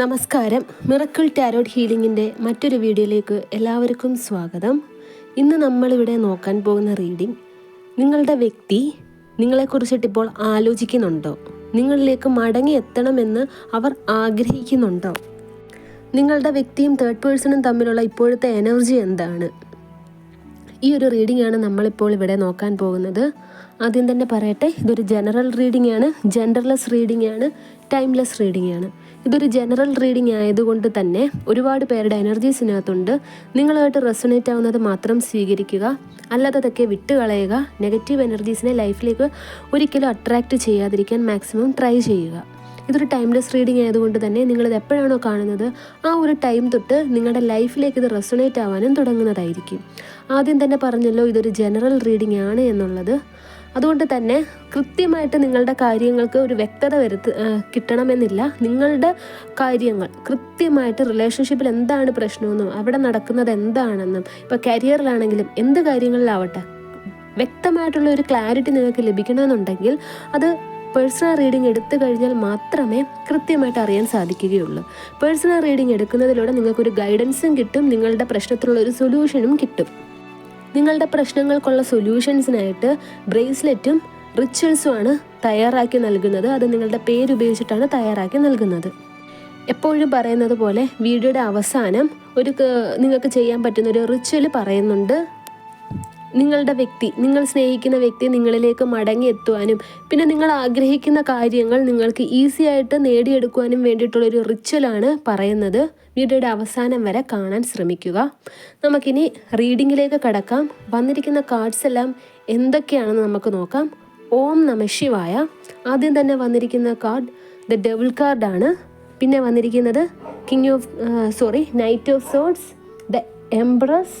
നമസ്കാരം. Miracle tarot ഹീലിംഗിന്റെ മറ്റൊരു വീഡിയോയിലേക്ക് എല്ലാവർക്കും സ്വാഗതം. ഇന്ന് നമ്മളിവിടെ നോക്കാൻ പോകുന്ന റീഡിംഗ് നിങ്ങളുടെ വ്യക്തി നിങ്ങളെക്കുറിച്ചിട്ട് ഇപ്പോൾ ആലോചിക്കുന്നുണ്ടോ? നിങ്ങളിലേക്ക് മടങ്ങി എത്തണമെന്ന് അവർ ആഗ്രഹിക്കുന്നുണ്ടോ? നിങ്ങളുടെ വ്യക്തിയും തേർഡ് പേഴ്സണും തമ്മിലുള്ള ഇപ്പോഴത്തെ എനർജി എന്താണ്? ഈ ഒരു റീഡിംഗ് ആണ് നമ്മളിപ്പോൾ ഇവിടെ നോക്കാൻ പോകുന്നത്. ആദ്യം തന്നെ പറയട്ടെ ഇതൊരു ജനറൽ റീഡിംഗ് ആണ് ജെൻഡർലെസ് റീഡിംഗ് ആണ് ടൈംലെസ് റീഡിംഗ് ആണ്. ഇതൊരു ജനറൽ റീഡിംഗ് ആയതുകൊണ്ട് തന്നെ ഒരുപാട് പേരുടെ എനർജീസിനകത്തുണ്ട് നിങ്ങളായിട്ട് റെസൊണേറ്റ് ആവുന്നത് മാത്രം സ്വീകരിക്കുക. അല്ലാത്തതൊക്കെ വിട്ടുകളയുക. നെഗറ്റീവ് എനർജീസിനെ ലൈഫിലേക്ക് ഒരിക്കലും അട്രാക്റ്റ് ചെയ്യാതിരിക്കാൻ മാക്സിമം ട്രൈ ചെയ്യുക. ഇതൊരു ടൈംലെസ് റീഡിംഗ് ആയതുകൊണ്ട് തന്നെ നിങ്ങളിത് എപ്പോഴാണോ കാണുന്നത് ആ ഒരു ടൈം തൊട്ട് നിങ്ങളുടെ ലൈഫിലേക്ക് ഇത് റെസൊണേറ്റ് ആവാനും തുടങ്ങുന്നതായിരിക്കും. ആദ്യം തന്നെ പറഞ്ഞല്ലോ ഇതൊരു ജനറൽ റീഡിംഗ് ആണ് എന്നുള്ളത്. അതുകൊണ്ട് തന്നെ കൃത്യമായിട്ട് നിങ്ങളുടെ കാര്യങ്ങൾക്ക് ഒരു വ്യക്തത വരുത്ത കിട്ടണമെന്നില്ല. നിങ്ങളുടെ കാര്യങ്ങൾ കൃത്യമായിട്ട് റിലേഷൻഷിപ്പിൽ എന്താണ് പ്രശ്നമെന്നും അവിടെ നടക്കുന്നത് എന്താണെന്നും ഇപ്പോൾ കരിയറിലാണെങ്കിലും എന്ത് കാര്യങ്ങളിലാവട്ടെ വ്യക്തമായിട്ടുള്ള ഒരു ക്ലാരിറ്റി നിങ്ങൾക്ക് ലഭിക്കണമെന്നുണ്ടെങ്കിൽ അത് പേഴ്സണൽ റീഡിംഗ് എടുത്തു കഴിഞ്ഞാൽ മാത്രമേ കൃത്യമായിട്ട് അറിയാൻ സാധിക്കുകയുള്ളൂ. പേഴ്സണൽ റീഡിംഗ് എടുക്കുന്നതിലൂടെ നിങ്ങൾക്കൊരു ഗൈഡൻസും കിട്ടും നിങ്ങളുടെ പ്രശ്നത്തിനുള്ള ഒരു സൊല്യൂഷനും കിട്ടും. നിങ്ങളുടെ പ്രശ്നങ്ങൾക്കുള്ള സൊല്യൂഷൻസിനായിട്ട് ബ്രേസ്ലെറ്റും റിച്വൽസുമാണ് തയ്യാറാക്കി നൽകുന്നത്. അത് നിങ്ങളുടെ പേര് പേരുപയോഗിച്ചിട്ടാണ് തയ്യാറാക്കി നൽകുന്നത്. എപ്പോഴും പറയുന്നത് പോലെ വീഡിയോയുടെ അവസാനം ഒരു നിങ്ങൾക്ക് ചെയ്യാൻ പറ്റുന്ന ഒരു റിച്വൽ പറയുന്നുണ്ട്. നിങ്ങളുടെ വ്യക്തി നിങ്ങൾ സ്നേഹിക്കുന്ന വ്യക്തി നിങ്ങളിലേക്ക് മടങ്ങി എത്തുവാനും പിന്നെ നിങ്ങൾ ആഗ്രഹിക്കുന്ന കാര്യങ്ങൾ നിങ്ങൾക്ക് ഈസി ആയിട്ട് നേടിയെടുക്കുവാനും വേണ്ടിയിട്ടുള്ളൊരു റിച്വലാണ് പറയുന്നത്. വീഡിയോയുടെ അവസാനം വരെ കാണാൻ ശ്രമിക്കുക. നമുക്കിനി റീഡിങ്ങിലേക്ക് കടക്കാം. വന്നിരിക്കുന്ന കാർഡ്സ് എല്ലാം എന്തൊക്കെയാണെന്ന് നമുക്ക് നോക്കാം. ഓം നമശിവായ ആദ്യം തന്നെ വന്നിരിക്കുന്ന കാർഡ് ദ ഡെവിൾ കാർഡാണ് പിന്നെ വന്നിരിക്കുന്നത് king of sorry knight of swords the empress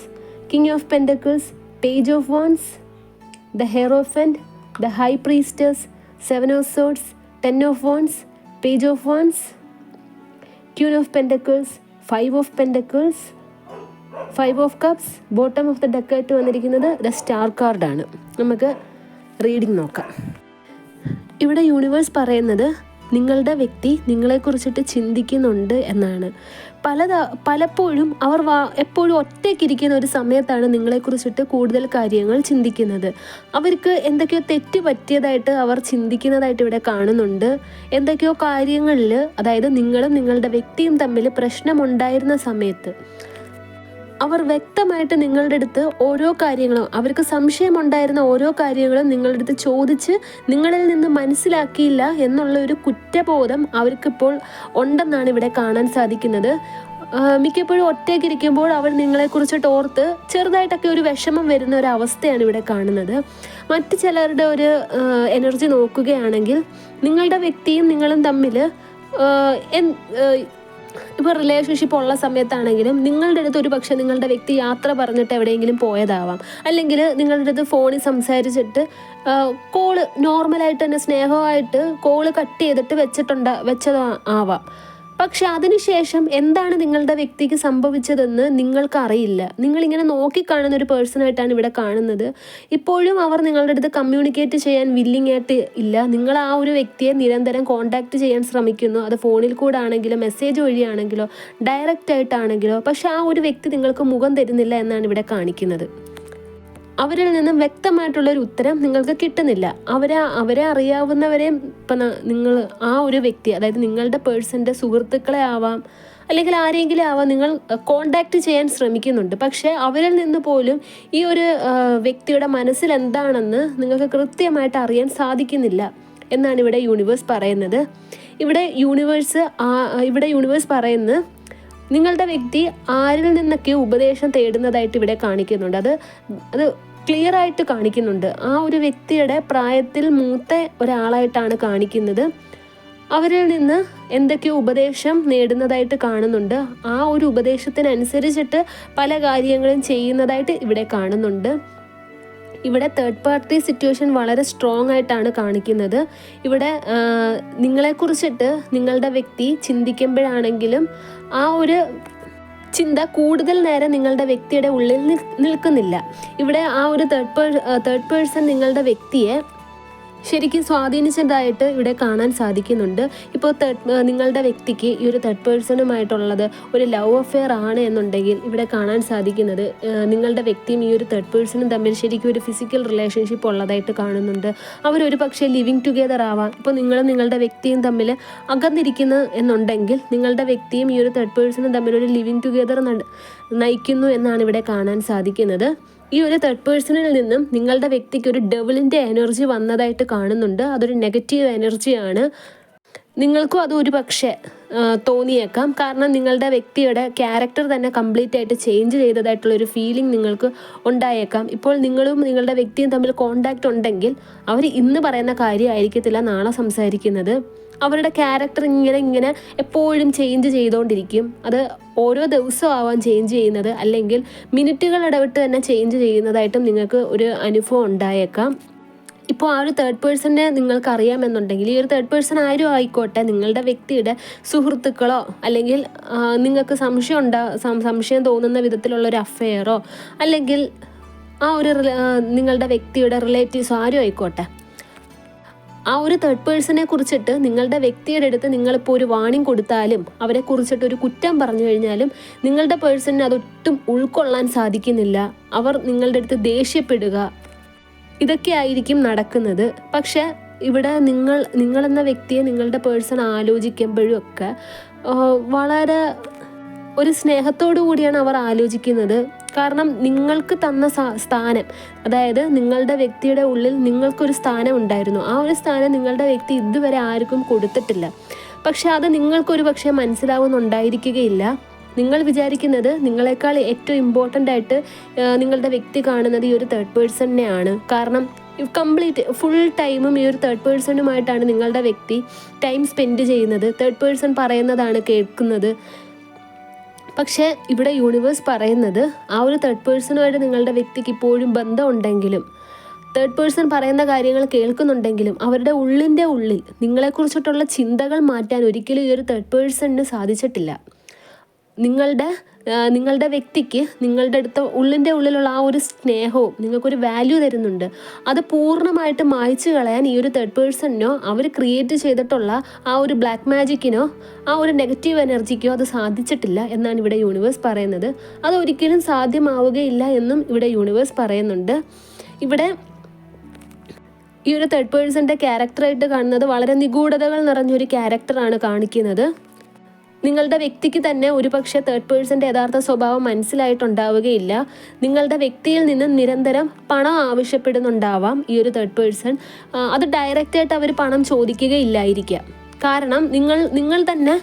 king of pentacles page of wands the hierophant the high priestess seven of swords ten of wands page of wands queen of pentacles five of pentacles five of cups bottom of the ഡെക്കായിട്ട് വന്നിരിക്കുന്നത് the star കാർഡാണ് നമുക്ക് reading നോക്കാം. ഇവിടെ universe പറയുന്നത് നിങ്ങളുടെ വ്യക്തി നിങ്ങളെക്കുറിച്ചിട്ട് ചിന്തിക്കുന്നുണ്ട് എന്നാണ്. പല പലപ്പോഴും അവർ വാ എപ്പോഴും ഒറ്റയ്ക്കിരിക്കുന്ന ഒരു സമയത്താണ് നിങ്ങളെക്കുറിച്ചിട്ട് കൂടുതൽ കാര്യങ്ങൾ ചിന്തിക്കുന്നത്. അവർക്ക് എന്തൊക്കെയോ തെറ്റ് പറ്റിയതായിട്ട് അവർ ചിന്തിക്കുന്നതായിട്ട് ഇവിടെ കാണുന്നുണ്ട്. എന്തൊക്കെയോ കാര്യങ്ങളിൽ അതായത് നിങ്ങളും നിങ്ങളുടെ വ്യക്തിയും തമ്മിൽ പ്രശ്നമുണ്ടായിരുന്ന സമയത്ത് അവർ വ്യക്തമായിട്ട് നിങ്ങളുടെ അടുത്ത് ഓരോ കാര്യങ്ങളും അവർക്ക് സംശയമുണ്ടായിരുന്ന ഓരോ കാര്യങ്ങളും നിങ്ങളുടെ അടുത്ത് ചോദിച്ച് നിങ്ങളിൽ നിന്ന് മനസ്സിലാക്കിയില്ല എന്നുള്ള ഒരു കുറ്റബോധം അവർക്കിപ്പോൾ ഉണ്ടെന്നാണ് ഇവിടെ കാണാൻ സാധിക്കുന്നത്. മിക്കപ്പോഴും ഒറ്റയ്ക്കിരിക്കുമ്പോൾ അവർ നിങ്ങളെക്കുറിച്ചിട്ട് ഓർത്ത് ചെറുതായിട്ടൊക്കെ ഒരു വിഷമം വരുന്ന ഒരു അവസ്ഥയാണ് ഇവിടെ കാണുന്നത്. മറ്റു ചിലരുടെ ഒരു എനർജി നോക്കുകയാണെങ്കിൽ നിങ്ങളുടെ വ്യക്തിയും നിങ്ങളും തമ്മിൽ ഇപ്പോൾ റിലേഷൻഷിപ്പ് ഉള്ള സമയത്താണെങ്കിലും നിങ്ങളുടെ അടുത്ത് ഒരു പക്ഷേ നിങ്ങളുടെ വ്യക്തി യാത്ര പറഞ്ഞിട്ട് എവിടെയെങ്കിലും പോയതാവാം. അല്ലെങ്കിൽ നിങ്ങളുടെ അടുത്ത് ഫോണിൽ സംസാരിച്ചിട്ട് കോൾ നോർമലായിട്ട് തന്നെ സ്നേഹമായിട്ട് കോൾ കട്ട് ചെയ്തിട്ട് വെച്ചിട്ടുണ്ട് വെച്ചത് ആവാം. പക്ഷെ അതിനുശേഷം എന്താണ് നിങ്ങളുടെ വ്യക്തിക്ക് സംഭവിച്ചതെന്ന് നിങ്ങൾക്ക് അറിയില്ല നിങ്ങളിങ്ങനെ നോക്കിക്കാണുന്ന ഒരു പേഴ്സണായിട്ടാണ് ഇവിടെ കാണുന്നത്. ഇപ്പോഴും അവർ നിങ്ങളുടെ അടുത്ത് കമ്മ്യൂണിക്കേറ്റ് ചെയ്യാൻ വില്ലിംഗ് ആയിട്ട് ഇല്ല. നിങ്ങൾ ആ ഒരു വ്യക്തിയെ നിരന്തരം കോൺടാക്റ്റ് ചെയ്യാൻ ശ്രമിക്കുന്നു. അത് ഫോണിൽ കൂടെ ആണെങ്കിലോ മെസ്സേജ് വഴിയാണെങ്കിലോ ഡയറക്റ്റ് ആയിട്ടാണെങ്കിലോ പക്ഷെ ആ ഒരു വ്യക്തി നിങ്ങൾക്ക് മുഖം തരുന്നില്ല എന്നാണ് ഇവിടെ കാണിക്കുന്നത്. അവരിൽ നിന്നും വ്യക്തമായിട്ടുള്ള ഒരു ഉത്തരം നിങ്ങൾക്ക് കിട്ടുന്നില്ല. അവരെ അവരെ അറിയാവുന്നവരെ ഇപ്പം നിങ്ങൾ ആ ഒരു വ്യക്തി അതായത് നിങ്ങളുടെ പേഴ്സന്റെ സുഹൃത്തുക്കളെ ആവാം അല്ലെങ്കിൽ ആരെങ്കിലും ആവാം നിങ്ങൾ കോണ്ടാക്ട് ചെയ്യാൻ ശ്രമിക്കുന്നുണ്ട്. പക്ഷേ അവരിൽ നിന്ന് പോലും ഈ ഒരു വ്യക്തിയുടെ മനസ്സിൽ എന്താണെന്ന് നിങ്ങൾക്ക് കൃത്യമായിട്ട് അറിയാൻ സാധിക്കുന്നില്ല എന്നാണ് ഇവിടെ യൂണിവേഴ്സ് പറയുന്നത്. ഇവിടെ യൂണിവേഴ്സ് ഇവിടെ യൂണിവേഴ്സ് പറയുന്നത് നിങ്ങളുടെ വ്യക്തി ആരിൽ നിന്നൊക്കെ ഉപദേശം തേടുന്നതായിട്ട് ഇവിടെ കാണിക്കുന്നുണ്ട്. അത് അത് ക്ലിയർ ആയിട്ട് കാണിക്കുന്നുണ്ട്. ആ ഒരു വ്യക്തിയുടെ പ്രായത്തിൽ മൂത്ത ഒരാളായിട്ടാണ് കാണിക്കുന്നത്. അവരിൽ നിന്ന് എന്തൊക്കെയോ ഉപദേശം നേടുന്നതായിട്ട് കാണുന്നുണ്ട്. ആ ഒരു ഉപദേശത്തിനനുസരിച്ചിട്ട് പല കാര്യങ്ങളും ചെയ്യുന്നതായിട്ട് ഇവിടെ കാണുന്നുണ്ട്. ഇവിടെ തേർഡ് പാർട്ടി സിറ്റുവേഷൻ വളരെ സ്ട്രോങ് ആയിട്ടാണ് കാണിക്കുന്നത്. ഇവിടെ നിങ്ങളെക്കുറിച്ചിട്ട് നിങ്ങളുടെ വ്യക്തി ചിന്തിക്കുമ്പോഴാണെങ്കിലും ആ ഒരു ചിന്ത കൂടുതൽ നേരം നിങ്ങളുടെ വ്യക്തിയുടെ ഉള്ളിൽ നിൽ- നിൽക്കുന്നില്ല. ഇവിടെ ആ ഒരു തേർഡ് പേഴ് തേർഡ് പേഴ്സൺ നിങ്ങളുടെ വ്യക്തിയെ ശരിക്കും സ്വാധീനിച്ചതായിട്ട് ഇവിടെ കാണാൻ സാധിക്കുന്നുണ്ട്. ഇപ്പോൾ തേർഡ് നിങ്ങളുടെ വ്യക്തിക്ക് ഈ ഒരു തേർഡ് പേഴ്സണുമായിട്ടുള്ളത് ഒരു ലവ് അഫെയർ ആണ് എന്നുണ്ടെങ്കിൽ ഇവിടെ കാണാൻ സാധിക്കുന്നത് നിങ്ങളുടെ വ്യക്തിയും ഈ ഒരു തേർഡ് പേഴ്സണും തമ്മിൽ ശരിക്കും ഒരു ഫിസിക്കൽ റിലേഷൻഷിപ്പ് ഉള്ളതായിട്ട് കാണുന്നുണ്ട്. അവരൊരു പക്ഷേ ലിവിങ് ടുഗെദർ ആവാം. ഇപ്പോൾ നിങ്ങളും നിങ്ങളുടെ വ്യക്തിയും തമ്മിൽ അകന്നിരിക്കുന്നു എന്നുണ്ടെങ്കിൽ നിങ്ങളുടെ വ്യക്തിയും ഈ ഒരു തേർഡ് പേഴ്സണും തമ്മിൽ ഒരു ലിവിങ് ടുഗെദർ നയിക്കുന്നു എന്നാണ് ഇവിടെ കാണാൻ സാധിക്കുന്നത്. ഈ ഒരു തേർഡ് പേഴ്സണിൽ നിന്നും നിങ്ങളുടെ വ്യക്തിക്ക് ഒരു ഡെവിളിന്റെ എനർജി വന്നതായിട്ട് കാണുന്നുണ്ട്. അതൊരു നെഗറ്റീവ് എനർജിയാണ് നിങ്ങൾക്കും അത് ഒരു പക്ഷേ തോന്നിയേക്കാം. കാരണം നിങ്ങളുടെ വ്യക്തിയുടെ ക്യാരക്ടർ തന്നെ കംപ്ലീറ്റ് ആയിട്ട് ചേഞ്ച് ചെയ്തതായിട്ടുള്ള ഒരു ഫീലിംഗ് നിങ്ങൾക്ക് ഉണ്ടായേക്കാം. ഇപ്പോൾ നിങ്ങളും നിങ്ങളുടെ വ്യക്തിയും തമ്മിൽ കോണ്ടാക്റ്റ് ഉണ്ടെങ്കിൽ അവർ ഇന്ന് പറയുന്ന കാര്യമായിരിക്കത്തില്ല നാളെ സംസാരിക്കുന്നത്. അവരുടെ ക്യാരക്ടർ ഇങ്ങനെ ഇങ്ങനെ എപ്പോഴും ചേഞ്ച് ചെയ്തുകൊണ്ടിരിക്കും അത് ഓരോ ദിവസവും ആവാൻ ചേഞ്ച് ചെയ്യുന്നത് അല്ലെങ്കിൽ മിനിറ്റുകൾ ഇടവിട്ട് തന്നെ ചേഞ്ച് ചെയ്യുന്നതായിട്ടും നിങ്ങൾക്ക് ഒരു അനുഭവം ഉണ്ടായേക്കാം. ഇപ്പോൾ ആ ഒരു തേർഡ് പേഴ്സണിനെ നിങ്ങൾക്ക് അറിയാമെന്നുണ്ടെങ്കിൽ ഈ ഒരു തേർഡ് പേഴ്സൺ ആരും ആയിക്കോട്ടെ നിങ്ങളുടെ വ്യക്തിയുടെ സുഹൃത്തുക്കളോ അല്ലെങ്കിൽ നിങ്ങൾക്ക് സംശയം ഉണ്ടാ സംശയം തോന്നുന്ന വിധത്തിലുള്ള ഒരു അഫെയറോ അല്ലെങ്കിൽ ആ ഒരു നിങ്ങളുടെ വ്യക്തിയുടെ റിലേറ്റീവ്സോ ആരും ആയിക്കോട്ടെ. ആ ഒരു തേർഡ് പേഴ്സണെ കുറിച്ചിട്ട് നിങ്ങളുടെ വ്യക്തിയുടെ അടുത്ത് നിങ്ങളിപ്പോൾ ഒരു വാണിംഗ് കൊടുത്താലും അവരെ കുറിച്ചിട്ട് ഒരു കുറ്റം പറഞ്ഞു കഴിഞ്ഞാലും നിങ്ങളുടെ പേഴ്സണിന് അതൊട്ടും ഉൾക്കൊള്ളാൻ സാധിക്കുന്നില്ല. അവർ നിങ്ങളുടെ അടുത്ത് ദേഷ്യപ്പെടുക. ഇതൊക്കെ ആയിരിക്കും നടക്കുന്നത്. പക്ഷെ ഇവിടെ നിങ്ങൾ നിങ്ങളെന്ന വ്യക്തിയെ നിങ്ങളുടെ പേഴ്സൺ ആലോചിക്കുമ്പോഴും ഒക്കെ വളരെ ഒരു സ്നേഹത്തോടു കൂടിയാണ് അവർ ആലോചിക്കുന്നത്. കാരണം നിങ്ങൾക്ക് തന്ന സ്ഥാനം അതായത് നിങ്ങളുടെ വ്യക്തിയുടെ ഉള്ളിൽ നിങ്ങൾക്കൊരു സ്ഥാനം ഉണ്ടായിരുന്നു ആ ഒരു സ്ഥാനം നിങ്ങളുടെ വ്യക്തി ഇതുവരെ ആർക്കും കൊടുത്തിട്ടില്ല. പക്ഷെ അത് നിങ്ങൾക്കൊരു പക്ഷേ മനസ്സിലാവുന്നുണ്ടായിരിക്കുകയില്ല. നിങ്ങൾ വിചാരിക്കുന്നത് നിങ്ങളെക്കാൾ ഏറ്റവും ഇമ്പോർട്ടന്റ് ആയിട്ട് നിങ്ങളുടെ വ്യക്തി കാണുന്നത് ഈ ഒരു തേർഡ് പേഴ്സണിനെയാണ് കാരണം കംപ്ലീറ്റ് ഫുൾ ടൈമും ഈ ഒരു തേർഡ് പേഴ്സണുമായിട്ടാണ് നിങ്ങളുടെ വ്യക്തി ടൈം സ്പെൻഡ് ചെയ്യുന്നത്. തേർഡ് പേഴ്സൺ പറയുന്നതാണ് കേൾക്കുന്നത്. പക്ഷേ ഇവിടെ യൂണിവേഴ്സ് പറയുന്നത് ആ ഒരു തേർഡ് പേഴ്സണുമായിട്ട് നിങ്ങളുടെ വ്യക്തിക്ക് ഇപ്പോഴും ബന്ധമുണ്ടെങ്കിലും തേർഡ് പേഴ്സൺ പറയുന്ന കാര്യങ്ങൾ കേൾക്കുന്നുണ്ടെങ്കിലും അവരുടെ ഉള്ളിന്റെ ഉള്ളിൽ നിങ്ങളെക്കുറിച്ചിട്ടുള്ള ചിന്തകൾ മാറ്റാൻ ഒരിക്കലും ഈ ഒരു തേർഡ് പേഴ്സണിന് സാധിച്ചിട്ടില്ല. നിങ്ങളുടെ നിങ്ങളുടെ വ്യക്തിക്ക് നിങ്ങളുടെ അടുത്ത ഉള്ളിന്റെ ഉള്ളിലുള്ള ആ ഒരു സ്നേഹവും നിങ്ങൾക്കൊരു വാല്യൂ തരുന്നുണ്ട്. അത് പൂർണമായിട്ട് മായ്ച്ചു കളയാൻ ഈ ഒരു തേർഡ് പേഴ്സണിനോ അവർ ക്രിയേറ്റ് ചെയ്തിട്ടുള്ള ആ ഒരു ബ്ലാക്ക് മാജിക്കിനോ ആ ഒരു നെഗറ്റീവ് എനർജിക്കോ അത് സാധിച്ചിട്ടില്ല എന്നാണ് ഇവിടെ യൂണിവേഴ്സ് പറയുന്നത്. അത് ഒരിക്കലും സാധ്യമാവുകയില്ല എന്നും ഇവിടെ യൂണിവേഴ്സ് പറയുന്നുണ്ട്. ഇവിടെ ഈ ഒരു തേർഡ് പേഴ്സന്റെ ക്യാരക്ടറായിട്ട് കാണുന്നത് വളരെ നിഗൂഢതകൾ നിറഞ്ഞൊരു ക്യാരക്ടറാണ് കാണിക്കുന്നത്. നിങ്ങളുടെ വ്യക്തിക്ക് തന്നെ ഒരുപക്ഷെ തേർഡ് പേഴ്സന്റെ യഥാർത്ഥ സ്വഭാവം മനസ്സിലായിട്ടുണ്ടാവുകയില്ല. നിങ്ങളുടെ വ്യക്തിയിൽ നിന്ന് നിരന്തരം പണം ആവശ്യപ്പെടുന്നുണ്ടാവാം ഈ ഒരു തേർഡ് പേഴ്സൺ അത് ഡയറക്റ്റായിട്ട് അവർ പണം ചോദിക്കുകയില്ലായിരിക്കാം. കാരണം നിങ്ങൾ നിങ്ങൾ തന്നെ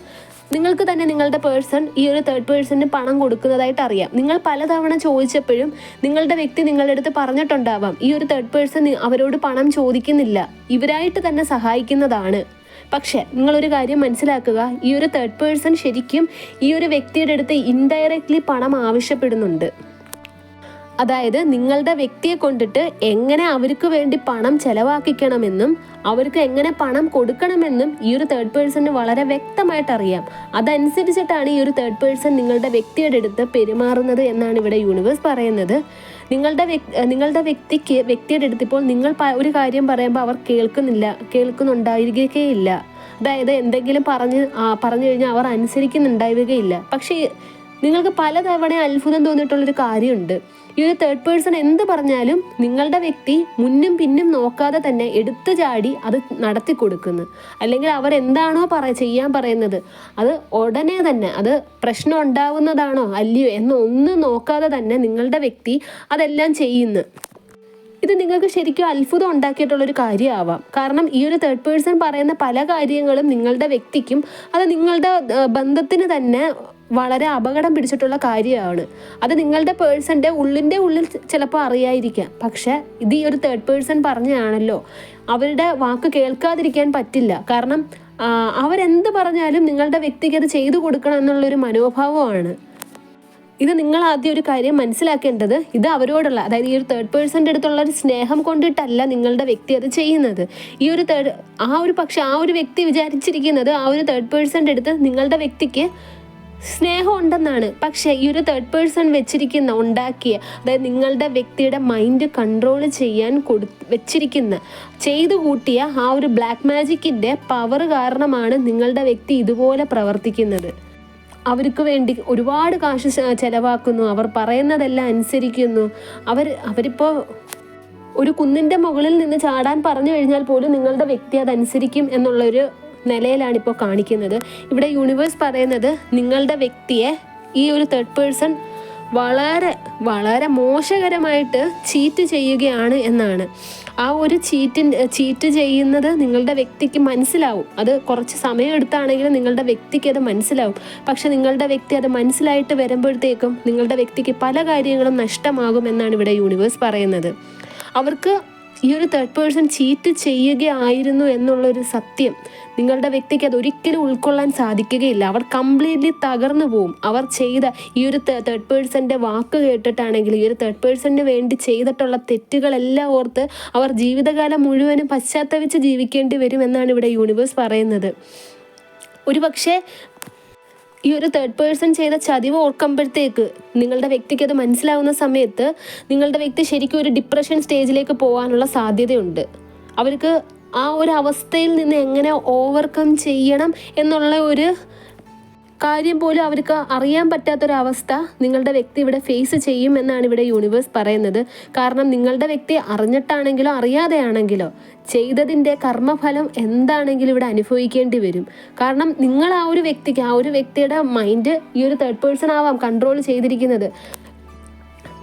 നിങ്ങൾക്ക് തന്നെ നിങ്ങളുടെ പേഴ്സൺ ഈ ഒരു തേർഡ് പേഴ്സണിന് പണം കൊടുക്കുന്നതായിട്ട് അറിയാം. നിങ്ങൾ പലതവണ ചോദിച്ചപ്പോഴും നിങ്ങളുടെ വ്യക്തി നിങ്ങളുടെ അടുത്ത് പറഞ്ഞിട്ടുണ്ടാവാം ഈ ഒരു തേർഡ് പേഴ്സൺ അവരോട് പണം ചോദിക്കുന്നില്ല. ഇവരായിട്ട് തന്നെ സഹായിക്കുന്നതാണ്. പക്ഷേ നിങ്ങളൊരു കാര്യം മനസ്സിലാക്കുക. ഈ ഒരു തേർഡ് പേഴ്സൺ ശരിക്കും ഈ ഒരു വ്യക്തിയുടെ അടുത്ത് ഇൻഡയറക്റ്റ്ലി പണം ആവശ്യപ്പെടുന്നുണ്ട്. അതായത് നിങ്ങളുടെ വ്യക്തിയെ കൊണ്ടിട്ട് എങ്ങനെ അവർക്ക് വേണ്ടി പണം ചെലവാക്കിക്കണമെന്നും അവർക്ക് എങ്ങനെ പണം കൊടുക്കണമെന്നും ഈ ഒരു തേർഡ് പേഴ്സണിന് വളരെ വ്യക്തമായിട്ട് അറിയാം. അതനുസരിച്ചിട്ടാണ് ഈ ഒരു തേർഡ് പേഴ്സൺ നിങ്ങളുടെ വ്യക്തിയുടെ അടുത്ത് പെരുമാറുന്നത് എന്നാണ് ഇവിടെ യൂണിവേഴ്സ് പറയുന്നത്. നിങ്ങളുടെ നിങ്ങളുടെ വ്യക്തിക്ക് വ്യക്തിയുടെ അടുത്ത് ഇപ്പോൾ നിങ്ങൾ ഒരു കാര്യം പറയുമ്പോൾ അവർ കേൾക്കുന്നില്ല കേൾക്കുന്നുണ്ടായിരിക്കുകയില്ല. അതായത് എന്തെങ്കിലും പറഞ്ഞ് പറഞ്ഞു കഴിഞ്ഞാൽ അവർ അനുസരിക്കുന്നുണ്ടാവുകയില്ല. പക്ഷേ നിങ്ങൾക്ക് പല പലതവണ അത്ഭുതം തോന്നിയിട്ടുള്ളൊരു കാര്യമുണ്ട്. ഈ ഒരു തേർഡ് പേഴ്സൺ എന്ത് പറഞ്ഞാലും നിങ്ങളുടെ വ്യക്തി മുന്നും പിന്നും നോക്കാതെ തന്നെ എടുത്തു ചാടി അത് നടത്തി കൊടുക്കുന്നു. അല്ലെങ്കിൽ അവർ എന്താണോ പറ ചെയ്യാൻ പറയുന്നത്. അത് ഉടനെ തന്നെ അത് പ്രശ്നം ഉണ്ടാവുന്നതാണോ അല്ലയോ എന്നൊന്നും നോക്കാതെ തന്നെ നിങ്ങളുടെ വ്യക്തി അതെല്ലാം ചെയ്യുന്നു. ഇത് നിങ്ങൾക്ക് ശരിക്കും അത്ഭുതം ഉണ്ടാക്കിയിട്ടുള്ളൊരു കാര്യമാവാം. കാരണം ഈ ഒരു തേർഡ് പേഴ്സൺ പറയുന്ന പല കാര്യങ്ങളും നിങ്ങളുടെ വ്യക്തിക്കും അത് നിങ്ങളുടെ ബന്ധത്തിന് തന്നെ വളരെ അപകടം പിടിച്ചിട്ടുള്ള കാര്യമാണ്. അത് നിങ്ങളുടെ പേഴ്സന്റെ ഉള്ളിന്റെ ഉള്ളിൽ ചിലപ്പോൾ അറിയായിരിക്കാം പക്ഷേ ഇത് ഈ ഒരു തേർഡ് പേഴ്സൺ പറഞ്ഞാണല്ലോ അവരുടെ വാക്ക് കേൾക്കാതിരിക്കാൻ പറ്റില്ല. കാരണം അവരെന്ത് പറഞ്ഞാലും നിങ്ങളുടെ വ്യക്തിക്ക് അത് ചെയ്തു കൊടുക്കണം എന്നുള്ളൊരു മനോഭാവമാണ്. ഇത് നിങ്ങൾ ആദ്യം ഒരു കാര്യം മനസ്സിലാക്കേണ്ടത് ഇത് അവരോടുള്ള അതായത് ഈ ഒരു തേർഡ് പേഴ്സന്റെ അടുത്തുള്ള ഒരു സ്നേഹം കൊണ്ടിട്ടല്ല നിങ്ങളുടെ വ്യക്തി അത് ചെയ്യുന്നത്. ഈ ഒരു തേർഡ് ആ ഒരു പക്ഷെ ആ ഒരു വ്യക്തി വിചാരിച്ചിരിക്കുന്നത് ആ ഒരു തേർഡ് പേഴ്സന്റെ അടുത്ത് നിങ്ങളുടെ വ്യക്തിക്ക് സ്നേഹം ഉണ്ടെന്നാണ് പക്ഷേ ഈ ഒരു തേർഡ് പേഴ്സൺ വെച്ചിരിക്കുന്ന ഉണ്ടാക്കിയ അതായത് നിങ്ങളുടെ വ്യക്തിയുടെ മൈൻഡ് കൺട്രോൾ ചെയ്യാൻ കൊടു വെച്ചിരിക്കുന്ന ചെയ്തു കൂട്ടിയ ആ ഒരു ബ്ലാക്ക് മാജിക്കിന്റെ പവർ കാരണമാണ് നിങ്ങളുടെ വ്യക്തി ഇതുപോലെ പ്രവർത്തിക്കുന്നത്. അവർക്ക് വേണ്ടി ഒരുപാട് കാശ് ചിലവാക്കുന്നു. അവർ പറയുന്നതെല്ലാം അനുസരിക്കുന്നു. അവർ അവരിപ്പോൾ ഒരു കുന്നിന്റെ മുകളിൽ നിന്ന് ചാടാൻ പറഞ്ഞു കഴിഞ്ഞാൽ പോലും നിങ്ങളുടെ വ്യക്തി അതനുസരിക്കും എന്നുള്ളൊരു നിലയിലാണ് ഇപ്പോൾ കാണിക്കുന്നത്. ഇവിടെ യൂണിവേഴ്സ് പറയുന്നത് നിങ്ങളുടെ വ്യക്തിയെ ഈ ഒരു തേർഡ് പേഴ്സൺ വളരെ വളരെ മോശകരമായിട്ട് ചീറ്റ് ചെയ്യുകയാണ് എന്നാണ്. ആ ഒരു ചീറ്റിൻ ചീറ്റ് ചെയ്യുന്നത് നിങ്ങളുടെ വ്യക്തിക്ക് മനസ്സിലാവും. അത് കുറച്ച് സമയം എടുത്താണെങ്കിലും നിങ്ങളുടെ വ്യക്തിക്ക് അത് മനസ്സിലാവും. പക്ഷെ നിങ്ങളുടെ വ്യക്തി അത് മനസ്സിലായിട്ട് വരുമ്പോഴത്തേക്കും നിങ്ങളുടെ വ്യക്തിക്ക് പല കാര്യങ്ങളും നഷ്ടമാകും എന്നാണ് ഇവിടെ യൂണിവേഴ്സ് പറയുന്നത്. അവർക്ക് ഈ ഒരു തേർഡ് പേഴ്സൺ ചീറ്റ് ചെയ്യുകയായിരുന്നു എന്നുള്ളൊരു സത്യം. നിങ്ങളുടെ വ്യക്തിക്ക് അത് ഒരിക്കലും ഉൾക്കൊള്ളാൻ സാധിക്കുകയില്ല. അവർ കംപ്ലീറ്റ്ലി തകർന്നു പോവും. അവർ ചെയ്ത ഈ ഒരു തേർഡ് പേഴ്സന്റെ വാക്ക് കേട്ടിട്ടാണെങ്കിൽ ഈ ഒരു തേർഡ് പേഴ്സണിന് വേണ്ടി ചെയ്തിട്ടുള്ള തെറ്റുകളെല്ലാം ഓർത്ത് അവർ ജീവിതകാലം മുഴുവനും പശ്ചാത്തപിച്ച് ജീവിക്കേണ്ടി വരുമെന്നാണ് ഇവിടെ യൂണിവേഴ്സ് പറയുന്നത്. ഒരുപക്ഷെ ഈ ഒരു തേർഡ് പേഴ്സൺ ചെയ്ത ചതിവ് ഓർക്കുമ്പോഴത്തേക്ക് നിങ്ങളുടെ വ്യക്തിക്ക് അത് മനസ്സിലാവുന്ന സമയത്ത് നിങ്ങളുടെ വ്യക്തി ശരിക്കും ഒരു ഡിപ്രഷൻ സ്റ്റേജിലേക്ക് പോകാനുള്ള സാധ്യതയുണ്ട്. അവർക്ക് ആ ഒരു അവസ്ഥയിൽ നിന്ന് എങ്ങനെ ഓവർകം ചെയ്യണം എന്നുള്ള ഒരു കാര്യം പോലും അവർക്ക് അറിയാൻ പറ്റാത്തൊരവസ്ഥ നിങ്ങളുടെ വ്യക്തി ഇവിടെ ഫേസ് ചെയ്യും എന്നാണ് ഇവിടെ യൂണിവേഴ്സ് പറയുന്നത്. കാരണം നിങ്ങളുടെ വ്യക്തി അറിഞ്ഞിട്ടാണെങ്കിലോ അറിയാതെയാണെങ്കിലോ ചെയ്തതിന്റെ കർമ്മഫലം എന്താണെങ്കിലും ഇവിടെ അനുഭവിക്കേണ്ടി വരും. കാരണം നിങ്ങൾ ആ ഒരു വ്യക്തിക്ക് ആ ഒരു വ്യക്തിയുടെ മൈൻഡ് ഈ ഒരു തേർഡ് പേഴ്സൺ ആവാം കൺട്രോൾ ചെയ്തിരിക്കുന്നത്.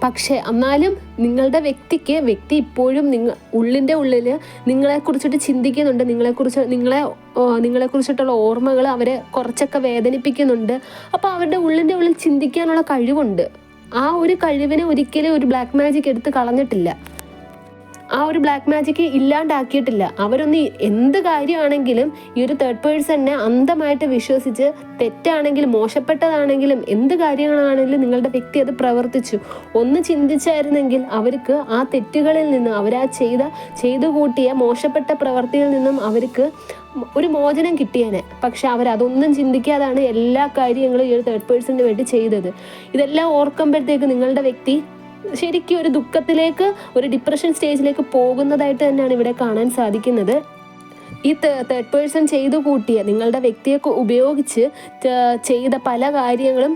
പക്ഷേ എന്നാലും നിങ്ങളുടെ വ്യക്തിക്ക് വ്യക്തി ഇപ്പോഴും നിങ്ങൾ ഉള്ളിന്റെ ഉള്ളിൽ നിങ്ങളെക്കുറിച്ചിട്ട് ചിന്തിക്കുന്നുണ്ട്. നിങ്ങളെക്കുറിച്ച് നിങ്ങളെ നിങ്ങളെക്കുറിച്ചിട്ടുള്ള ഓർമ്മകൾ അവരെ കുറച്ചൊക്കെ വേദനിപ്പിക്കുന്നുണ്ട്. അപ്പോൾ അവരുടെ ഉള്ളിന്റെ ഉള്ളിൽ ചിന്തിക്കാനുള്ള കഴിവുണ്ട്. ആ ഒരു കഴിവിനെ ഒരിക്കലും ഒരു ബ്ലാക്ക് മാജിക് എടുത്ത് കളഞ്ഞിട്ടില്ല. ആ ഒരു ബ്ലാക്ക് മാജിക് ഇല്ലാണ്ടാക്കിയിട്ടില്ല. അവരൊന്ന് എന്ത് കാര്യമാണെങ്കിലും ഈ ഒരു തേർഡ് പേഴ്സണിനെ അന്ധമായിട്ട് വിശ്വസിച്ച് തെറ്റാണെങ്കിലും മോശപ്പെട്ടതാണെങ്കിലും എന്ത് കാര്യങ്ങളാണെങ്കിലും നിങ്ങളുടെ വ്യക്തി അത് പ്രവർത്തിച്ചു. ഒന്ന് ചിന്തിച്ചായിരുന്നെങ്കിൽ അവർക്ക് ആ തെറ്റുകളിൽ നിന്ന് അവരാ ചെയ്ത ചെയ്തു കൂട്ടിയ മോശപ്പെട്ട പ്രവൃത്തിയിൽ നിന്നും അവർക്ക് ഒരു മോചനം കിട്ടിയേനെ. പക്ഷെ അവരതൊന്നും ചിന്തിക്കാതാണ് എല്ലാ കാര്യങ്ങളും ഈ ഒരു തേർഡ് പേഴ്സണിന് വേണ്ടി ചെയ്തത്. ഇതെല്ലാം ഓർക്കുമ്പോഴത്തേക്ക് നിങ്ങളുടെ വ്യക്തി ശരിക്കും ഒരു ദുഃഖത്തിലേക്ക് ഒരു ഡിപ്രഷൻ സ്റ്റേജിലേക്ക് പോകുന്നതായിട്ട് തന്നെയാണ് ഇവിടെ കാണാൻ സാധിക്കുന്നത്. ഈ തേർഡ് പേഴ്സൺ ചെയ്തു കൂട്ടിയ നിങ്ങളുടെ വ്യക്തിയെ ഉപയോഗിച്ച് ചെയ്ത പല കാര്യങ്ങളും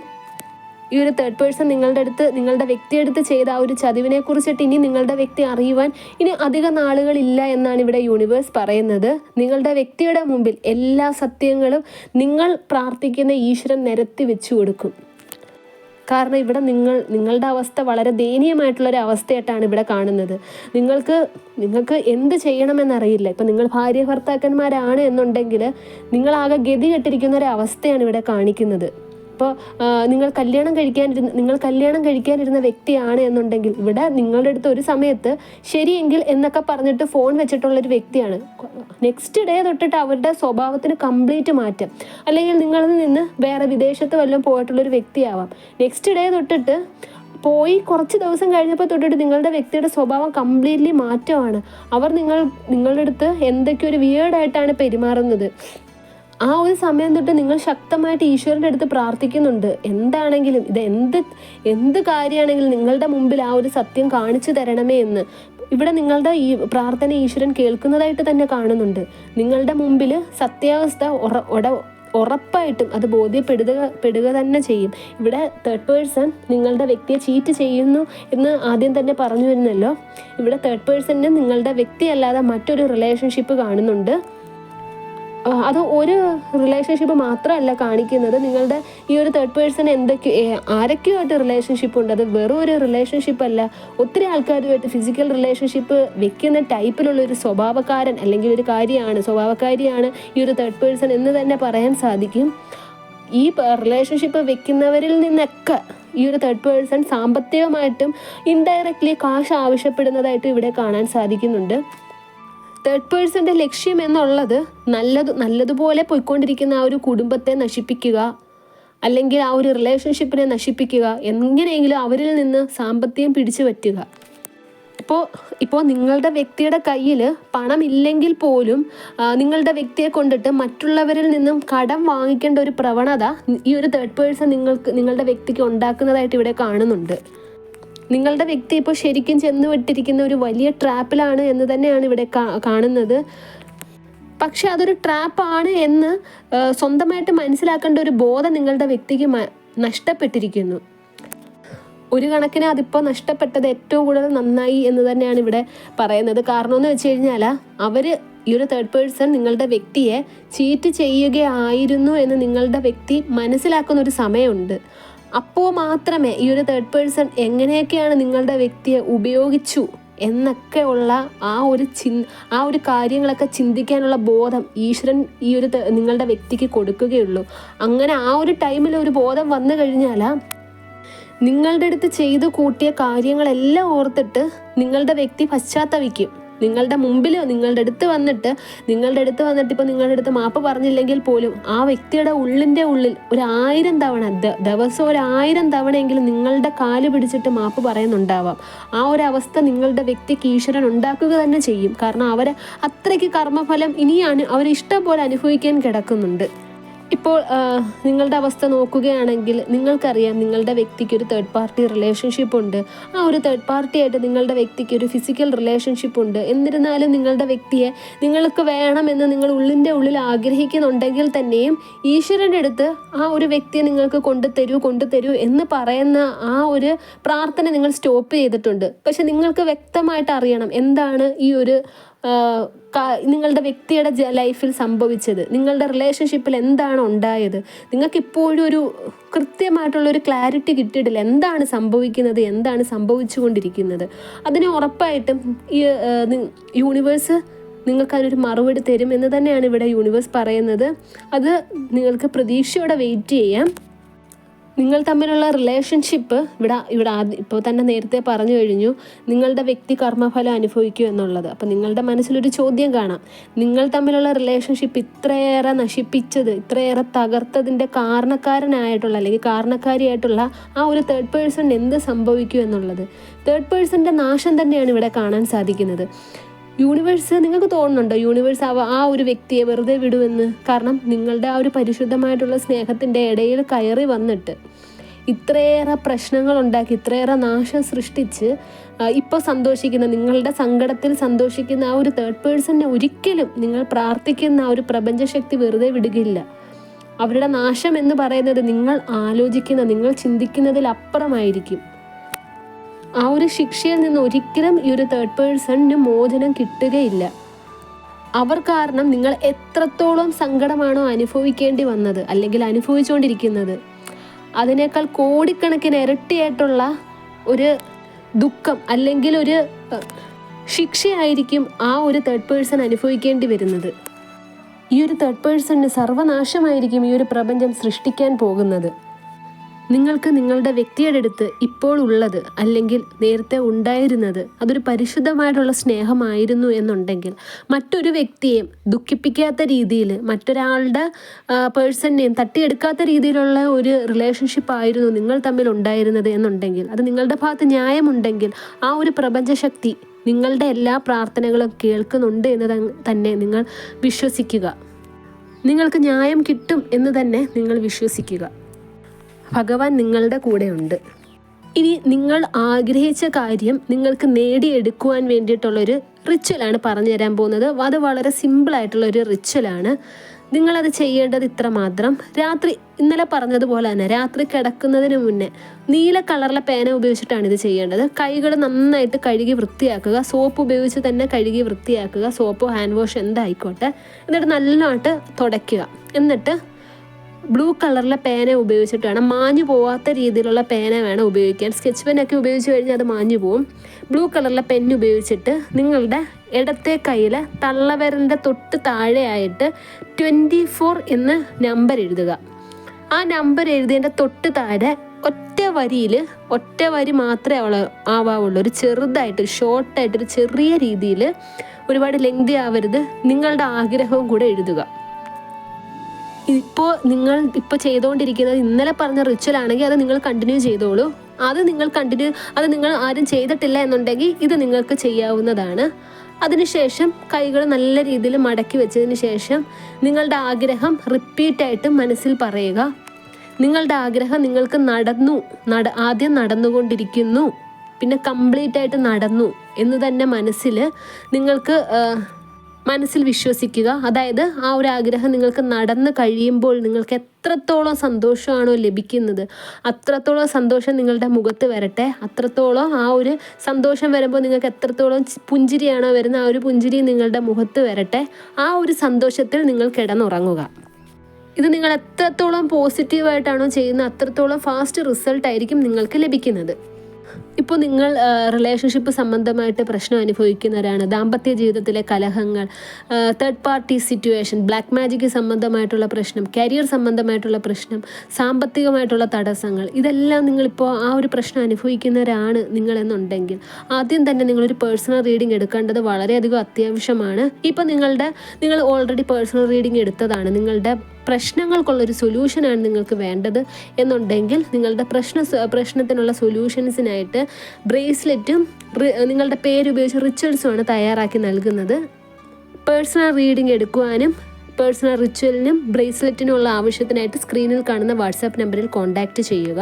ഈ ഒരു തേർഡ് പേഴ്സൺ നിങ്ങളുടെ അടുത്ത് നിങ്ങളുടെ വ്യക്തിയെടുത്ത് ചെയ്ത ആ ഒരു ചതിവിനെ കുറിച്ചിട്ട് ഇനി നിങ്ങളുടെ വ്യക്തി അറിയുവാൻ ഇനി അധിക നാളുകളില്ല എന്നാണ് ഇവിടെ യൂണിവേഴ്സ് പറയുന്നത്. നിങ്ങളുടെ വ്യക്തിയുടെ മുമ്പിൽ എല്ലാ സത്യങ്ങളും നിങ്ങൾ പ്രാർത്ഥിക്കുന്ന ഈശ്വരൻ നിരത്തി വെച്ചു കൊടുക്കും. കാരണം ഇവിടെ നിങ്ങൾ നിങ്ങളുടെ അവസ്ഥ വളരെ ദയനീയമായിട്ടുള്ളൊരു അവസ്ഥയായിട്ടാണ് ഇവിടെ കാണുന്നത്. നിങ്ങൾക്ക് നിങ്ങൾക്ക് എന്ത് ചെയ്യണമെന്നറിയില്ല. ഇപ്പം നിങ്ങൾ ഭാര്യ ഭർത്താക്കന്മാരാണ് എന്നുണ്ടെങ്കിൽ നിങ്ങളാകെ ഗതി കെട്ടിരിക്കുന്ന ഒരു അവസ്ഥയാണ് ഇവിടെ കാണിക്കുന്നത്. ഇപ്പോൾ നിങ്ങൾ കല്യാണം കഴിക്കാനിരുന്ന നിങ്ങൾ കല്യാണം കഴിക്കാനിരുന്ന വ്യക്തിയാണ് എന്നുണ്ടെങ്കിൽ ഇവിടെ നിങ്ങളുടെ അടുത്ത് ഒരു സമയത്ത് ശരിയെങ്കിൽ എന്നൊക്കെ പറഞ്ഞിട്ട് ഫോൺ വെച്ചിട്ടുള്ള ഒരു വ്യക്തിയാണ്. നെക്സ്റ്റ് ഡേ തൊട്ടിട്ട് അവരുടെ സ്വഭാവത്തിന് കംപ്ലീറ്റ് മാറ്റം. അല്ലെങ്കിൽ നിങ്ങളിൽ നിന്ന് വേറെ വിദേശത്ത് വല്ലതും പോയിട്ടുള്ളൊരു വ്യക്തിയാവാം. നെക്സ്റ്റ് ഡേ തൊട്ടിട്ട് പോയി കുറച്ച് ദിവസം കഴിഞ്ഞപ്പോൾ തൊട്ടിട്ട് നിങ്ങളുടെ വ്യക്തിയുടെ സ്വഭാവം കംപ്ലീറ്റ്ലി മാറ്റമാണ്. അവർ നിങ്ങൾ നിങ്ങളുടെ അടുത്ത് എന്തൊക്കെ ഒരു പെരുമാറുന്നത്. ആ ഒരു സമയം തൊട്ട് നിങ്ങൾ ശക്തമായിട്ട് ഈശ്വരന്റെ അടുത്ത് പ്രാർത്ഥിക്കുന്നുണ്ട്. എന്താണെങ്കിലും ഇത് എന്ത് എന്ത് കാര്യമാണെങ്കിലും നിങ്ങളുടെ മുമ്പിൽ ആ ഒരു സത്യം കാണിച്ചു തരണമേ എന്ന്. ഇവിടെ നിങ്ങളുടെ ഈ പ്രാർത്ഥന ഈശ്വരൻ കേൾക്കുന്നതായിട്ട് തന്നെ കാണുന്നുണ്ട്. നിങ്ങളുടെ മുമ്പിൽ സത്യാവസ്ഥ ഉറ ഉട ഉറപ്പായിട്ടും അത് ബോധ്യപ്പെടുക പെടുക തന്നെ ചെയ്യും. ഇവിടെ തേർഡ് പേഴ്സൺ നിങ്ങളുടെ വ്യക്തിയെ ചീറ്റ് ചെയ്യുന്നു എന്ന് ആദ്യം തന്നെ പറഞ്ഞു വരുന്നല്ലോ. ഇവിടെ തേർഡ് പേഴ്സണിന് നിങ്ങളുടെ വ്യക്തിയല്ലാതെ മറ്റൊരു റിലേഷൻഷിപ്പ് കാണുന്നുണ്ട്. അത് ഒരു റിലേഷൻഷിപ്പ് മാത്രമല്ല കാണിക്കുന്നത്. നിങ്ങളുടെ ഈ ഒരു തേർഡ് പേഴ്സൺ എന്തൊക്കെ ഏ- ആരൊക്കെയുമായിട്ട് റിലേഷൻഷിപ്പ് ഉണ്ട്? അത് വെറും ഒരു റിലേഷൻഷിപ്പ് അല്ല. ഒത്തിരി ആൾക്കാരുമായിട്ട് ഫിസിക്കൽ റിലേഷൻഷിപ്പ് വെക്കുന്ന ടൈപ്പിലുള്ള ഒരു സ്വഭാവക്കാരൻ അല്ലെങ്കിൽ ഒരു കാര്യമാണ് സ്വഭാവക്കാരിയാണ് ഈ ഒരു തേർഡ് പേഴ്സൺ എന്ന് തന്നെ പറയാൻ സാധിക്കും. ഈ റിലേഷൻഷിപ്പ് വെക്കുന്നവരിൽ നിന്നൊക്കെ ഈ ഒരു തേർഡ് പേഴ്സൺ സാമ്പത്തികമായിട്ടും ഇൻഡയറക്റ്റ്ലി കാശ് ആവശ്യപ്പെടുന്നതായിട്ട് ഇവിടെ കാണാൻ സാധിക്കുന്നുണ്ട്. തേർഡ് പേഴ്സന്റെ ലക്ഷ്യം എന്നുള്ളത് നല്ലത് നല്ലതുപോലെ പോയിക്കൊണ്ടിരിക്കുന്ന ആ ഒരു കുടുംബത്തെ നശിപ്പിക്കുക അല്ലെങ്കിൽ ആ ഒരു റിലേഷൻഷിപ്പിനെ നശിപ്പിക്കുക എങ്ങനെയെങ്കിലും അവരിൽ നിന്ന് സാമ്പത്തികം പിടിച്ചു പറ്റുക. ഇപ്പോൾ ഇപ്പോൾ നിങ്ങളുടെ വ്യക്തിയുടെ കയ്യിൽ പണമില്ലെങ്കിൽ പോലും നിങ്ങളുടെ വ്യക്തിയെ കൊണ്ടിട്ട് മറ്റുള്ളവരിൽ നിന്നും കടം വാങ്ങിക്കേണ്ട ഒരു പ്രവണത ഈ ഒരു തേർഡ് പേഴ്സൺ നിങ്ങൾക്ക് നിങ്ങളുടെ വ്യക്തിക്ക് ഉണ്ടാക്കുന്നതായിട്ട് ഇവിടെ കാണുന്നുണ്ട്. നിങ്ങളുടെ വ്യക്തി ഇപ്പോൾ ശരിക്കും ചെന്ന് വിട്ടിരിക്കുന്ന ഒരു വലിയ ട്രാപ്പിലാണ് എന്ന് തന്നെയാണ് ഇവിടെ കാണുന്നത്. പക്ഷെ അതൊരു ട്രാപ്പാണ് എന്ന് സ്വന്തമായിട്ട് മനസ്സിലാക്കേണ്ട ഒരു ബോധം നിങ്ങളുടെ വ്യക്തിക്ക് നഷ്ടപ്പെട്ടിരിക്കുന്നു. ഒരു കണക്കിന് അതിപ്പോൾ നഷ്ടപ്പെട്ടത് ഏറ്റവും കൂടുതൽ നന്നായി എന്ന് തന്നെയാണ് ഇവിടെ പറയുന്നത്. കാരണം എന്ന് വെച്ച് കഴിഞ്ഞാൽ അവർ ഈ ഒരു തേർഡ് പേഴ്സൺ നിങ്ങളുടെ വ്യക്തിയെ ചീറ്റ് ചെയ്യുകയായിരുന്നു എന്ന് നിങ്ങളുടെ വ്യക്തി മനസ്സിലാക്കുന്ന ഒരു സമയമുണ്ട്. അപ്പോൾ മാത്രമേ ഈ ഒരു തേർഡ് പേഴ്സൺ എങ്ങനെയൊക്കെയാണ് നിങ്ങളുടെ വ്യക്തിയെ ഉപയോഗിച്ചു എന്നൊക്കെ ഉള്ള ആ ഒരു ചി ആ ഒരു കാര്യങ്ങളൊക്കെ ചിന്തിക്കാനുള്ള ബോധം ഈശ്വരൻ ഈ ഒരു നിങ്ങളുടെ വ്യക്തിക്ക് കൊടുക്കുകയുള്ളൂ. അങ്ങനെ ആ ഒരു ടൈമിൽ ഒരു ബോധം വന്നു കഴിഞ്ഞാൽ നിങ്ങളുടെ അടുത്ത് ചെയ്തു കൂട്ടിയ കാര്യങ്ങളെല്ലാം ഓർത്തിട്ട് നിങ്ങളുടെ വ്യക്തി പശ്ചാത്തപിക്കും. നിങ്ങളുടെ മുമ്പിൽ നിങ്ങളുടെ അടുത്ത് വന്നിട്ട് നിങ്ങളുടെ അടുത്ത് വന്നിട്ട് ഇപ്പോൾ നിങ്ങളുടെ അടുത്ത് മാപ്പ് പറഞ്ഞില്ലെങ്കിൽ പോലും ആ വ്യക്തിയുടെ ഉള്ളിന്റെ ഉള്ളിൽ ഒരു ആയിരം തവണ ദിവസം ഒരു ആയിരം തവണയെങ്കിലും നിങ്ങളുടെ കാൽ പിടിച്ചിട്ട് മാപ്പ് പറയുന്നുണ്ടാവാം. ആ ഒരു അവസ്ഥ നിങ്ങളുടെ വ്യക്തിക്ക് ഈശ്വരൻ ഉണ്ടാക്കുക തന്നെ ചെയ്യും. കാരണം അവർ അത്രയ്ക്ക് കർമ്മഫലം ഇനിയാണ് അവർ ഇഷ്ടം പോലെ അനുഭവിക്കാൻ കിടക്കുന്നുണ്ട്. ഇപ്പോൾ നിങ്ങളുടെ അവസ്ഥ നോക്കുകയാണെങ്കിൽ നിങ്ങൾക്കറിയാം നിങ്ങളുടെ വ്യക്തിക്ക് ഒരു തേർഡ് പാർട്ടി റിലേഷൻഷിപ്പ് ഉണ്ട്. ആ ഒരു തേർഡ് പാർട്ടി ആയിട്ട് നിങ്ങളുടെ വ്യക്തിക്ക് ഒരു ഫിസിക്കൽ റിലേഷൻഷിപ്പ് ഉണ്ട്. എന്നിരുന്നാലും നിങ്ങളുടെ വ്യക്തിയെ നിങ്ങൾക്ക് വേണമെന്ന് നിങ്ങൾ ഉള്ളിന്റെ ഉള്ളിൽ ആഗ്രഹിക്കുന്നുണ്ടെങ്കിൽ തന്നെയും ഈശ്വരന്റെ അടുത്ത് ആ ഒരു വ്യക്തിയെ നിങ്ങൾക്ക് കൊണ്ടുതരൂ കൊണ്ടുതരൂ എന്ന് പറയുന്ന ആ ഒരു പ്രാർത്ഥന നിങ്ങൾ സ്റ്റോപ്പ് ചെയ്തിട്ടുണ്ട്. പക്ഷെ നിങ്ങൾക്ക് വ്യക്തമായിട്ട് അറിയണം എന്താണ് ഈ ഒരു നിങ്ങളുടെ വ്യക്തിയുടെ ലൈഫിൽ സംഭവിച്ചത് നിങ്ങളുടെ റിലേഷൻഷിപ്പിൽ എന്താണ് ഉണ്ടായത്? നിങ്ങൾക്ക് ഇപ്പോഴും ഒരു കൃത്യമായിട്ടുള്ളൊരു ക്ലാരിറ്റി കിട്ടിയിട്ടില്ല. എന്താണ് സംഭവിക്കുന്നത്? എന്താണ് സംഭവിച്ചുകൊണ്ടിരിക്കുന്നത്? അതിന് ഉറപ്പായിട്ടും ഈ യൂണിവേഴ്സ് നിങ്ങൾക്ക് അതിനൊരു മറുപടി തരും എന്ന് തന്നെയാണ് ഇവിടെ യൂണിവേഴ്സ് പറയുന്നത്. അത് നിങ്ങൾക്ക് പ്രതീക്ഷയോടെ വെയിറ്റ് ചെയ്യാം. നിങ്ങൾ തമ്മിലുള്ള റിലേഷൻഷിപ്പ് ഇവിടെ ഇവിടെ ഇപ്പോൾ തന്നെ നേരത്തെ പറഞ്ഞു കഴിഞ്ഞു നിങ്ങളുടെ വ്യക്തി കർമ്മഫലം അനുഭവിക്കൂ എന്നുള്ളത്. അപ്പം നിങ്ങളുടെ മനസ്സിലൊരു ചോദ്യം കാണാം. നിങ്ങൾ തമ്മിലുള്ള റിലേഷൻഷിപ്പ് ഇത്രയേറെ നശിപ്പിച്ചത് ഇത്രയേറെ തകർത്തതിന്റെ കാരണക്കാരനായിട്ടുള്ള അല്ലെങ്കിൽ കാരണക്കാരിയായിട്ടുള്ള ആ ഒരു തേർഡ് പേഴ്സൺ എന്ത് സംഭവിക്കൂ എന്നുള്ളത്. തേർഡ് പേഴ്സന്റെ നാശം തന്നെയാണ് ഇവിടെ കാണാൻ സാധിക്കുന്നത്. യൂണിവേഴ്സ് നിങ്ങൾക്ക് തോന്നുന്നുണ്ടോ? യൂണിവേഴ്സ് ആ ഒരു വ്യക്തിയെ വെറുതെ വിടുമെന്ന്? കാരണം നിങ്ങളുടെ ആ ഒരു പരിശുദ്ധമായിട്ടുള്ള സ്നേഹത്തിന്റെ ഇടയിൽ കയറി വന്നിട്ട് ഇത്രയേറെ പ്രശ്നങ്ങൾ ഉണ്ടാക്കി ഇത്രയേറെ നാശം സൃഷ്ടിച്ച് ഇപ്പോൾ സന്തോഷിക്കുന്ന നിങ്ങളുടെ സങ്കടത്തിൽ സന്തോഷിക്കുന്ന ആ ഒരു തേർഡ് പേഴ്സണിനെ ഒരിക്കലും നിങ്ങൾ പ്രാർത്ഥിക്കുന്ന ആ ഒരു പ്രപഞ്ചശക്തി വെറുതെ വിടുകയില്ല. അവരുടെ നാശം എന്ന് പറയുന്നത് നിങ്ങൾ ആലോചിക്കുന്ന നിങ്ങൾ ചിന്തിക്കുന്നതിൽ അപ്പുറമായിരിക്കും ആ ഒരു ശിക്ഷയിൽ നിന്ന് ഒരിക്കലും ഈ ഒരു തേർഡ് പേഴ്സണിന് മോചനം കിട്ടുകയില്ല. അവർ കാരണം നിങ്ങൾ എത്രത്തോളം സങ്കടമാണോ അനുഭവിക്കേണ്ടി വന്നത് അല്ലെങ്കിൽ അനുഭവിച്ചുകൊണ്ടിരിക്കുന്നത് അതിനേക്കാൾ കോടിക്കണക്കിന് ഇരട്ടിയായിട്ടുള്ള ഒരു ദുഃഖം അല്ലെങ്കിൽ ഒരു ശിക്ഷയായിരിക്കും ആ ഒരു തേർഡ് പേഴ്സൺ അനുഭവിക്കേണ്ടി വരുന്നത്. ഈ ഒരു തേർഡ് പേഴ്സണിന് സർവനാശമായിരിക്കും ഈ ഒരു പ്രപഞ്ചം സൃഷ്ടിക്കാൻ പോകുന്നത്. നിങ്ങൾക്ക് നിങ്ങളുടെ വ്യക്തിയുടെ അടുത്ത് ഇപ്പോൾ ഉള്ളത് അല്ലെങ്കിൽ നേരത്തെ ഉണ്ടായിരുന്നത് അതൊരു പരിശുദ്ധമായിട്ടുള്ള സ്നേഹമായിരുന്നു എന്നുണ്ടെങ്കിൽ മറ്റൊരു വ്യക്തിയെയും ദുഃഖിപ്പിക്കാത്ത രീതിയിൽ മറ്റൊരാളുടെ പേഴ്സണിനെയും തട്ടിയെടുക്കാത്ത രീതിയിലുള്ള ഒരു റിലേഷൻഷിപ്പ് ആയിരുന്നു നിങ്ങൾ തമ്മിൽ ഉണ്ടായിരുന്നത് എന്നുണ്ടെങ്കിൽ അത് നിങ്ങളുടെ ഭാഗത്ത് ന്യായമുണ്ടെങ്കിൽ ആ ഒരു പ്രപഞ്ചശക്തി നിങ്ങളുടെ എല്ലാ പ്രാർത്ഥനകളും കേൾക്കുന്നുണ്ട് എന്ന് തന്നെ നിങ്ങൾ വിശ്വസിക്കുക. നിങ്ങൾക്ക് ന്യായം കിട്ടും എന്ന് തന്നെ നിങ്ങൾ വിശ്വസിക്കുക. ഭഗവാൻ നിങ്ങളുടെ കൂടെയുണ്ട്. ഇനി നിങ്ങൾ ആഗ്രഹിച്ച കാര്യം നിങ്ങൾക്ക് നേടിയെടുക്കുവാൻ വേണ്ടിയിട്ടുള്ളൊരു റിച്വലാണ് പറഞ്ഞു തരാൻ പോകുന്നത്. അത് വളരെ സിമ്പിളായിട്ടുള്ള ഒരു റിച്വലാണ് നിങ്ങളത് ചെയ്യേണ്ടത് ഇത്ര മാത്രം. രാത്രി ഇന്നലെ പറഞ്ഞതുപോലെ തന്നെ രാത്രി കിടക്കുന്നതിന് മുന്നേ നീല കളറിലെ പേന ഉപയോഗിച്ചിട്ടാണ് ഇത് ചെയ്യേണ്ടത്. കൈകൾ നന്നായിട്ട് കഴുകി വൃത്തിയാക്കുക. സോപ്പ് ഉപയോഗിച്ച് തന്നെ കഴുകി വൃത്തിയാക്കുക. സോപ്പോ ഹാൻഡ് വാഷ് എന്തായിക്കോട്ടെ. എന്നിട്ട് നല്ലതായിട്ട് തുടയ്ക്കുക. എന്നിട്ട് ബ്ലൂ കളറിലെ പേന ഉപയോഗിച്ചിട്ട് വേണം മാഞ്ഞു പോവാത്ത രീതിയിലുള്ള പേന വേണം ഉപയോഗിക്കാൻ. സ്കെച്ച് പെന്നൊക്കെ ഉപയോഗിച്ച് കഴിഞ്ഞാൽ അത് മാഞ്ഞു പോവും. ബ്ലൂ കളറിലെ പെൻ ഉപയോഗിച്ചിട്ട് നിങ്ങളുടെ ഇടത്തെ കയ്യിൽ തള്ളവരന്റെ തൊട്ട് താഴെയായിട്ട് ട്വന്റി ഫോർ എന്ന് നമ്പർ എഴുതുക. ആ നമ്പർ എഴുതിയതിന്റെ തൊട്ട് താഴെ ഒറ്റ വരിയിൽ ഒറ്റ വരി മാത്രമേ അവൾ ആവാവുള്ളൂ. ഒരു ചെറുതായിട്ട് ഷോർട്ടായിട്ട് ഒരു ചെറിയ രീതിയിൽ ഒരുപാട് ലെങ്തി ആവരുത്. നിങ്ങളുടെ ആഗ്രഹവും കൂടെ എഴുതുക. ഇപ്പോൾ നിങ്ങൾ ഇപ്പോൾ ചെയ്തുകൊണ്ടിരിക്കുന്നത് ഇന്നലെ പറഞ്ഞ റിച്വൽ ആണെങ്കിൽ അത് നിങ്ങൾ കണ്ടിന്യൂ ചെയ്തോളൂ. അത് നിങ്ങൾ കണ്ടിന്യൂ അത് നിങ്ങൾ ആരും ചെയ്തിട്ടില്ല എന്നുണ്ടെങ്കിൽ ഇത് നിങ്ങൾക്ക് ചെയ്യാവുന്നതാണ്. അതിനുശേഷം കൈകൾ നല്ല രീതിയിൽ മടക്കി വെച്ചതിന് ശേഷം നിങ്ങളുടെ ആഗ്രഹം റിപ്പീറ്റായിട്ട് മനസ്സിൽ പറയുക. നിങ്ങളുടെ ആഗ്രഹം നിങ്ങൾക്ക് നടന്നു നട ആദ്യം നടന്നുകൊണ്ടിരിക്കുന്നു. പിന്നെ കംപ്ലീറ്റ് ആയിട്ട് നടന്നു എന്ന് തന്നെ മനസ്സിൽ നിങ്ങൾക്ക് മനസ്സിൽ വിശ്വസിക്കുക. അതായത് ആ ഒരു ആഗ്രഹം നിങ്ങൾക്ക് നടന്ന് കഴിയുമ്പോൾ നിങ്ങൾക്ക് എത്രത്തോളം സന്തോഷമാണോ ലഭിക്കുന്നത് അത്രത്തോളം സന്തോഷം നിങ്ങളുടെ മുഖത്ത് വരട്ടെ അത്രത്തോളം ആ ഒരു സന്തോഷം വരുമ്പോൾ നിങ്ങൾക്ക് എത്രത്തോളം പുഞ്ചിരിയാണോ വരുന്നത് ആ ഒരു പുഞ്ചിരി നിങ്ങളുടെ മുഖത്ത് വരട്ടെ ആ ഒരു സന്തോഷത്തിൽ നിങ്ങൾ കിടന്നുറങ്ങുക. ഇത് നിങ്ങൾ എത്രത്തോളം പോസിറ്റീവായിട്ടാണോ ചെയ്യുന്നത് അത്രത്തോളം ഫാസ്റ്റ് റിസൾട്ട് ആയിരിക്കും നിങ്ങൾക്ക് ലഭിക്കുന്നത്. ഇപ്പോൾ നിങ്ങൾ റിലേഷൻഷിപ്പ് സംബന്ധമായിട്ട് പ്രശ്നം അനുഭവിക്കുന്നവരാണ്. ദാമ്പത്യ ജീവിതത്തിലെ കലഹങ്ങൾ third party situation black magic സംബന്ധമായിട്ടുള്ള പ്രശ്നം കരിയർ സംബന്ധമായിട്ടുള്ള പ്രശ്നം സാമ്പത്തികമായിട്ടുള്ള തടസ്സങ്ങൾ ഇതെല്ലാം നിങ്ങളിപ്പോൾ ആ ഒരു പ്രശ്നം അനുഭവിക്കുന്നവരാണ് നിങ്ങളെന്നുണ്ടെങ്കിൽ ആദ്യം തന്നെ നിങ്ങളൊരു പേഴ്സണൽ റീഡിംഗ് എടുക്കേണ്ടത് വളരെയധികം അത്യാവശ്യമാണ്. ഇപ്പോൾ നിങ്ങളുടെ നിങ്ങൾ ഓൾറെഡി പേഴ്സണൽ റീഡിംഗ് എടുത്തതാണ്. നിങ്ങളുടെ പ്രശ്നങ്ങൾക്കുള്ളൊരു സൊല്യൂഷനാണ് നിങ്ങൾക്ക് വേണ്ടത് എന്നുണ്ടെങ്കിൽ നിങ്ങളുടെ പ്രശ്ന പ്രശ്നത്തിനുള്ള സൊല്യൂഷൻസിനായിട്ട് ബ്രേസ്ലെറ്റും നിങ്ങളുടെ പേരുപയോഗിച്ച് റിച്വൽസുമാണ് തയ്യാറാക്കി നൽകുന്നത്. പേഴ്സണൽ റീഡിംഗ് എടുക്കുവാനും പേഴ്സണൽ റിച്വലിനും ബ്രേസ്ലെറ്റിനുള്ള ആവശ്യത്തിനായിട്ട് സ്ക്രീനിൽ കാണുന്ന വാട്സാപ്പ് നമ്പറിൽ കോൺടാക്റ്റ് ചെയ്യുക.